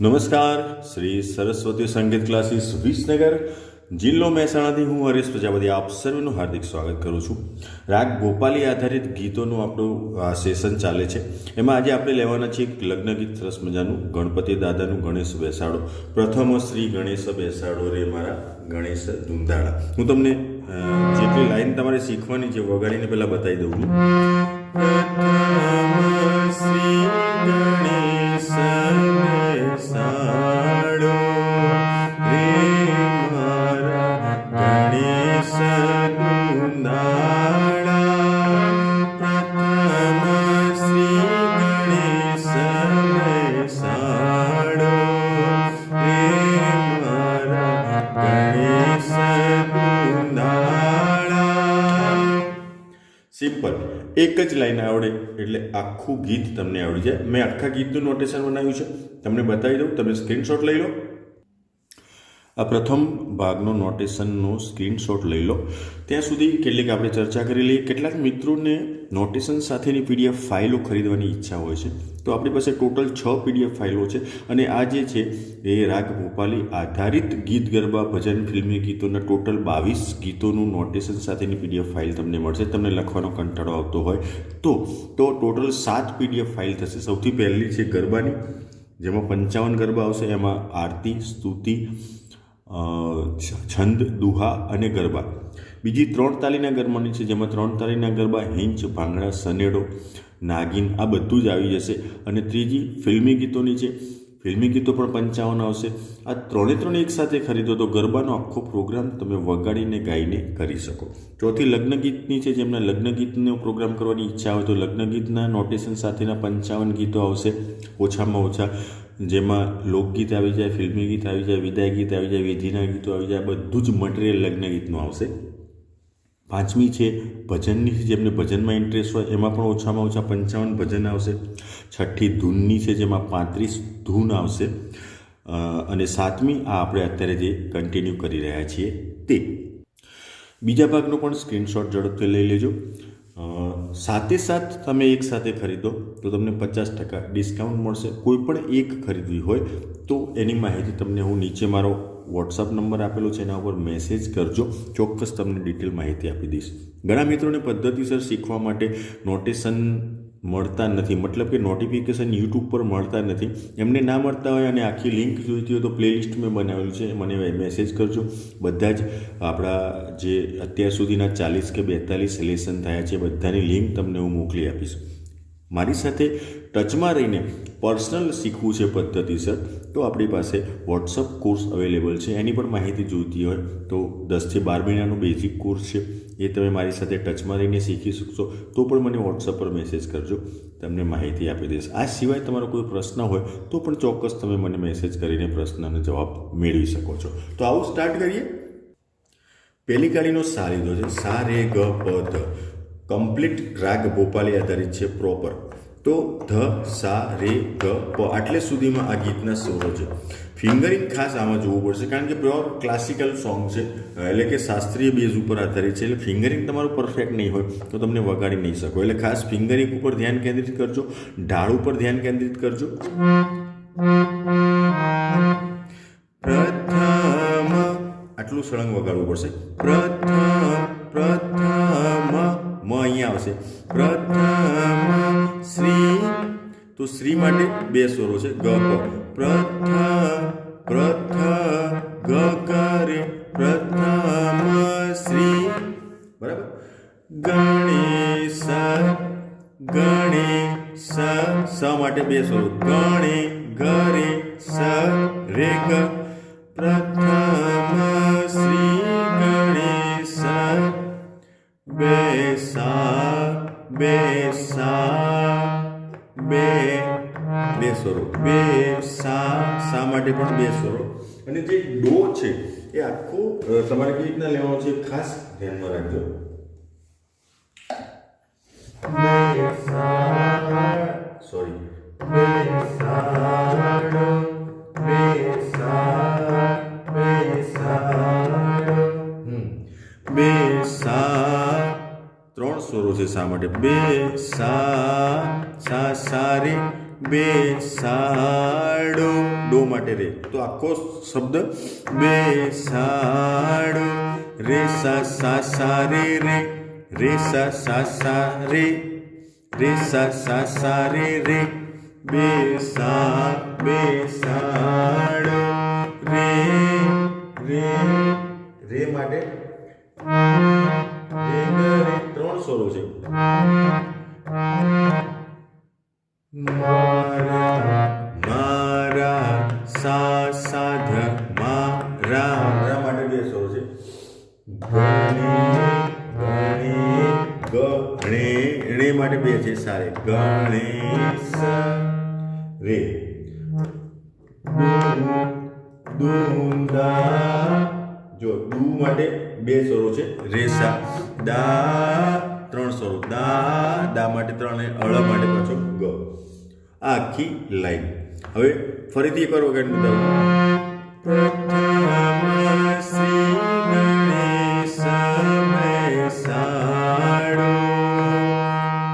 નમસ્કાર, શ્રી સરસ્વતી સંગીત ક્લાસીસ વિસનગર, જિલ્લો મહેસાણાથી હું હરેશ પ્રજાપતિ, આપ સર્વનું હાર્દિક સ્વાગત કરું છું. રાગ ગોપાલી આધારિત ગીતોનું આપણું આ સેશન ચાલે છે. એમાં આજે આપણે લેવાના છીએ લગ્ન ગીત, સરસ મજાનું. ગણપતિ દાદાનું ગણેશ બેસાડો. પ્રથમ શ્રી ગણેશ બેસાડો રે મારા ગણેશ ધૂંધાળા હું તમને જેટલી લાઈન તમારે શીખવાની છે, વગાડીને પહેલાં બતાવી દઉં છું. સિમ્પલ. એક જ લાઈન આવડે એટલે આખું ગીત તમને આવડી જાય. મેં આખા ગીતનું નોટેશન બનાવ્યું છે. તમને બતાવી દઉં, તમે સ્ક્રીનશોટ લઈ લો. આ પ્રથમ ભાગનો નોટેશનનો સ્ક્રીનશોટ લઈ લો. ત્યાં સુધી કેટલીક આપણે ચર્ચા કરી લઈએ. કેટલાક મિત્રોને નોટેશન સાથેની પીડીએફ ફાઇલો ખરીદવાની ઈચ્છા હોય છે. તો આપણી પાસે ટોટલ છ પીડીએફ ફાઇલો છે અને આ જે છે એ રાગ ભોપાલી આધારિત ગીત ગરબા ભજન ફિલ્મી ગીતોના ટોટલ બાવીસ ગીતોનું નોટેશન સાથેની પીડીએફ ફાઇલ તમને મળશે. તમને લખવાનો કંટાળો આવતો હોય તો તો ટોટલ સાત પીડીએફ ફાઇલ થશે. સૌથી પહેલી છે ગરબાની, જેમાં પંચાવન ગરબા આવશે. એમાં આરતી, સ્તુતિ છંદ, દુહા અને ગરબા. બીજી ત્રણ તાલીના ગરબાની છે, જેમાં ત્રણ તાલીના ગરબા, હિંચ, ભાંગડા, સનેડો, નાગિન, આ બધું જ આવી જશે. અને ત્રીજી ફિલ્મી ગીતોની છે, ફિલ્મી ગીતો પણ પંચાવન આવશે. આ ત્રણે ત્રણ એકસાથે ખરીદો તો ગરબાનો આખો પ્રોગ્રામ તમે વગાડીને ગાઈને કરી શકો. ચોથી લગ્ન ગીતની છે, જેમને લગ્ન ગીતનો પ્રોગ્રામ કરવાની ઈચ્છા હોય તો લગ્ન ગીતના નોટેશન સાથેના પંચાવન ગીતો આવશે. ઓછામાં ઓછા જેમાં લોકગીત આવી જાય, ફિલ્મી ગીત આવી જાય, વિદાય ગીત આવી જાય, વિધિના ગીતો આવી જાય બધું જ મટીરિયલ લગ્ન ગીતનું આવશે. પાંચમી છે ભજનની, જેમને ભજનમાં ઇન્ટરેસ્ટ હોય, એમાં પણ ઓછામાં ઓછા પંચાવન ભજન આવશે. છઠ્ઠી ધૂનની છે, જેમાં પાંત્રીસ ધૂન આવશે. અને સાતમી આ આપણે અત્યારે જે કન્ટિન્યુ કરી રહ્યા છીએ તે. બીજા ભાગનો પણ સ્ક્રીનશોટ ઝડપથી લઈ લેજો. સાથે સાથ તમે એક સાથે ખરીદો, તો તમને પચાસ ટકા ડિસ્કાઉન્ટ મળશે. કોઈ પણ એક ખરીદવી હોય, તો એની માહિતી તમને હું નીચે મારો વોટ્સઅપ નંબર આપેલો છે, એના ઉપર મેસેજ કરજો. ચોક્કસ તમને ડિટેલ માહિતી આપી દઈશ. ઘણા મિત્રોને પદ્ધતિસર શીખવા માટે નોટેશન મળતા નથી. મતલબ કે નોટિફિકેશન યુટ્યુબ પર મળતા નથી. એમને ના મળતા હોય અને આખી લિંક જોઈતી હોય તો પ્લેલિસ્ટ મેં બનાવેલું છે. મને મેસેજ કરજો. બધા જ આપણા જે અત્યાર સુધીના ચાલીસ કે બેતાલીસ લેસન થયા છે, બધાની લિંક તમને હું મોકલી આપીશ. મારી સાથે ટચમાં રહીને પર્સનલ શીખવું છે પદ્ધતિસર તો આપણી પાસે વોટ્સઅપ કોર્સ અવેલેબલ છે. એની પણ માહિતી જોઈતી હોય તો દસથી બાર મહિનાનો બેઝિક કોર્સ છે. એ તમે મારી સાથે ટચમાં રહીને શીખી શકશો. તો પણ મને વોટ્સઅપ પર મેસેજ કરજો. તમને માહિતી આપી દઈશ. આ સિવાય તમારો કોઈ પ્રશ્ન હોય તો પણ ચોક્કસ તમે મને મેસેજ કરીને પ્રશ્નનો જવાબ મેળવી શકો છો. તો આવું સ્ટાર્ટ કરીએ. પહેલી કાળીનો સા લીધો છે. સા રે ગ પ ધ કમ્પ્લીટ રાગ ભોપાલી આધારિત છે પ્રોપર. તો ધ, સા, રે, ગ, પ આટલે સુધીમાં આ ગીતના સ્વરો છે. ફિંગરિંગ ખાસ આમાં જોવું પડશે, કારણ કે પ્યોર ક્લાસિકલ સોંગ છે. એટલે કે શાસ્ત્રીય બેઝ ઉપર આધારિત છે, એટલે ફિંગરિંગ તમારું પરફેક્ટ નહીં હોય, તો તમને વગાડી નહીં શકો. એટલે ખાસ ફિંગરિંગ ઉપર ધ્યાન કેન્દ્રિત કરજો, ઢાળ ઉપર ધ્યાન કેન્દ્રિત કરજો. પ્રથમ, આટલું સળંગ વગાડવું પડશે. પ્રથમ પ્રથમ. અહીંયા આવશે. પ્રથમ શ્રી, તો શ્રી માટે બે સ્વરો છે. ગ, પ. પ્રથ પ્રથ ગ કરે. પ્રથમ શ્રી. બરાબર? ગણેશ ગણેશ, સ માટે બે સ્વરો. ગણે ગરે સ રે ગ પ્રથમ બેસા બેસા, બે. બે સ્વરો. બે સા સા માટે પણ બે સ્વરો? અને જે ડો છે, એ આખું તમારે કઈ રીતના લેવાનો છે ખાસ ધ્યાનમાં રાખજો. માટે બે સા સા સા રે, બે સાડો. ડો માટે રે. તો આખો શબ્દ બે સાડો. રે, સા સા સા રે રે. રે, સા સા સા રે. રે, સા સા સા રે રે. બે સાહડુ રે રે. રે માટે. રે. ત્રણ સ્વરો છે. મારા મારા સા સાધ મારા મારા માટે બે સ્વરો છે. ગણે રે માટે બે છે સારે. ગણેશ રે દુંદા જો ડુ માટે બે સ્વરો છે, રેસા, દા, ત્રણ સ્વરો. દા દા માટે ત્રણ અને અળ માટે પાછો ગ. આખી લાઈન. હવે ફરીથી એકવાર વગાડી બતાવું.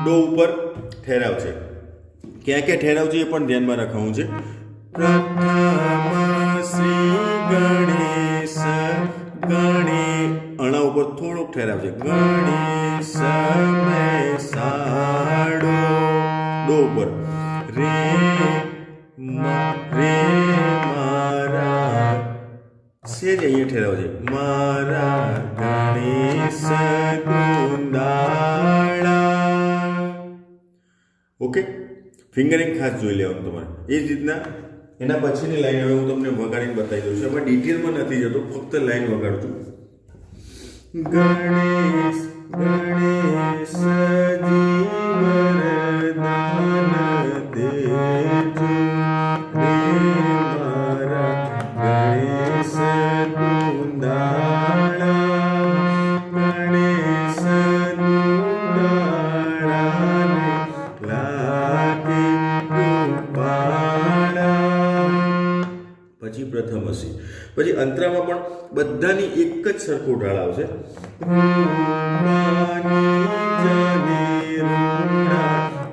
ડો ઉપર ઠેરાવ છે. ક્યાં ક્યાં ઠેરાવ છે એ પણ ધ્યાનમાં રાખવાનું છે. થોડોક ઠેરાવ છે ગણેશ બેસાડો ડો ઉપર. રે રે મારા. સેજ અહીંયા ઠેરાવ છે. મારા ગણેશ ગુંદાળા ઓકે. ફિંગરિંગ ખાસ જોઈ લેવાનું તમારે. એ જ રીતના એના પછીની લાઈન હવે હું તમને વગાડીને બતાવી દઉં છું. એમાં ડિટેલમાં નથી જતો. ફક્ત લાઈન વગાડું છું. ગણેશ ગણેશ જીવરદાન દેજો રે મારા ગણેશ ગુંદાળા ગણેશ ગુંદાળાને લાગે કૃપાળા પછી પ્રથમ હશે પછી અંતરામાં પણ બધાની એક જ સરખો ઢાળ આવશે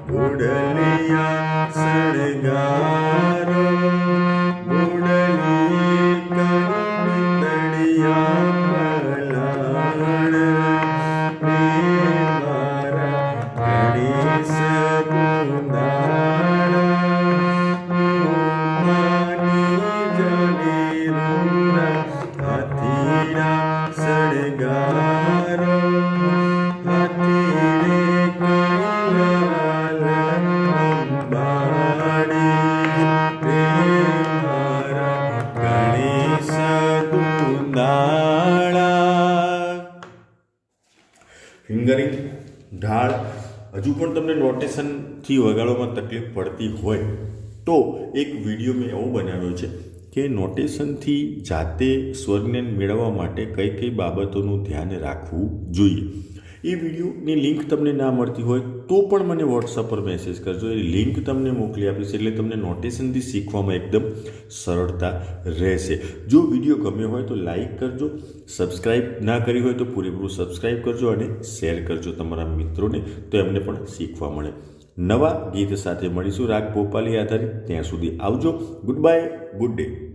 ગુડલિયા સળગારો પણ તમને નોટેશનથી વગાડવામાં તકલીફ પડતી હોય, તો એક વીડિયો મેં એવો બનાવ્યો છે કે નોટેશનથી જાતે સ્વજ્ઞાન મેળવવા માટે કઈ કઈ બાબતોનું ધ્યાન રાખવું જોઈએ. એ વિડીયોની લિંક તમને ના મળતી હોય તો પણ મને વોટ્સઅપ પર મેસેજ કરજો. એ લિંક તમને મોકલી આપીશ એટલે તમને નોટેશનથી શીખવામાં એકદમ સરળતા રહેશે. જો વીડિયો ગમ્યો હોય તો લાઇક કરજો સબસ્ક્રાઈબ ના કરી હોય તો પૂરેપૂરું સબસ્ક્રાઈબ કરજો અને શેર કરજો તમારા મિત્રોને, તો એમને પણ શીખવા મળે. નવા ગીત સાથે મળીશું. રાગ ભોપાલી આધારિત. ત્યાં સુધી આવજો. Good bye good day